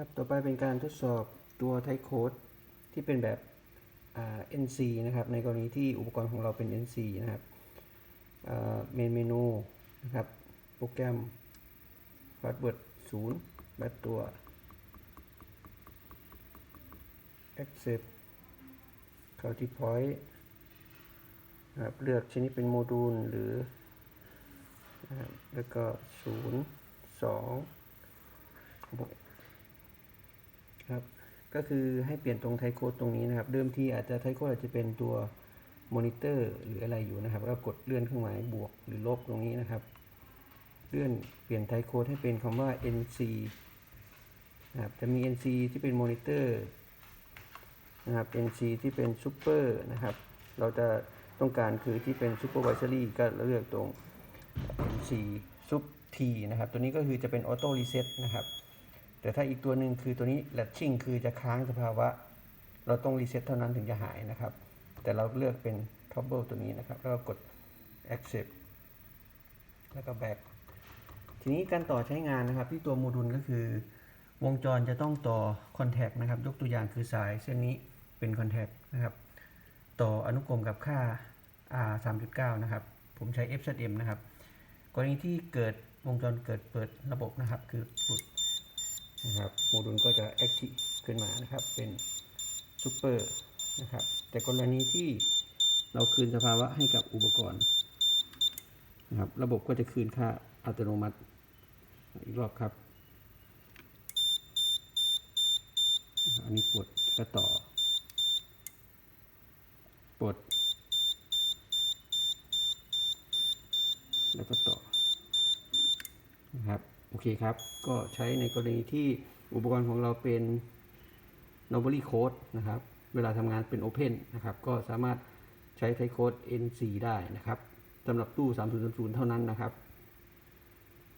ครับต่อไปเป็นการทดสอบตัวไทโค้ดที่เป็นแบบ NC นะครับ ในกรณีที่อุปกรณ์ของเราเป็น NC นะครับเมนเมนูนะครับ โปรแกรม password 0แบบตัว accept เข้าที่ point นะครับเลือกชนิดเป็นโมดูลหรือนะครับแล้วก็ 0 2 ครับก็คือให้เปลี่ยนตรงไทโคดตรงนี้นะครับ เดิมทีอาจจะไทโคดอาจจะเป็นตัวมอนิเตอร์หรืออะไรอยู่นะครับ ก็กดเลื่อนเครื่องหมายบวกหรือลบตรงนี้นะครับ เลื่อนเปลี่ยนไทโคดให้เป็นคำว่า NC นะครับจะมี NC ที่เป็นมอนิเตอร์นะครับ NC ที่เป็นซูเปอร์นะครับ เราจะต้องการคือที่เป็น Supervisory ก็เลือกตรง NC Sub T นะครับ ตัวนี้ก็คือจะเป็น Auto Reset นะครับ แต่ถ้าอีกตัวหนึ่งคือตัวนี้ latching คือจะค้างสภาวะ เราต้องรีเซ็ตเท่านั้นถึงจะหายนะครับ แต่เราเลือกเป็น trouble ตัวนี้นะครับ แล้วก็กด accept แล้วก็ back ทีนี้การต่อใช้งานนะครับ ที่ตัวโมดูลก็คือ วงจรจะต้องต่อ contact นะครับ ยกตัวอย่างคือสายเส้นนี้เป็น contact นะครับ ต่ออนุกรมกับค่า R 3.9 นะครับ ผมใช้ FZM นะครับ กรณีที่เกิดวงจรเกิดเปิดระบบนะครับ คือหลุด นะครับโมดูลก็จะ active ขึ้นมานะครับเป็นซูเปอร์นะครับแต่กรณีที่เราคืนสภาวะให้กับอุปกรณ์นะครับระบบก็จะคืนค่าอัตโนมัติอีกรอบครับ อันนี้ปลดก็ต่อปลดแล้วก็ต่อนะครับ โอเคครับ ก็ใช้ในกรณีที่อุปกรณ์ของเราเป็น normally code นะครับ เวลาทำงานเป็น open นะครับ ก็สามารถใช้ใช้โค้ด NC ได้นะครับสำหรับตู้ 3000เท่านั้นนะครับ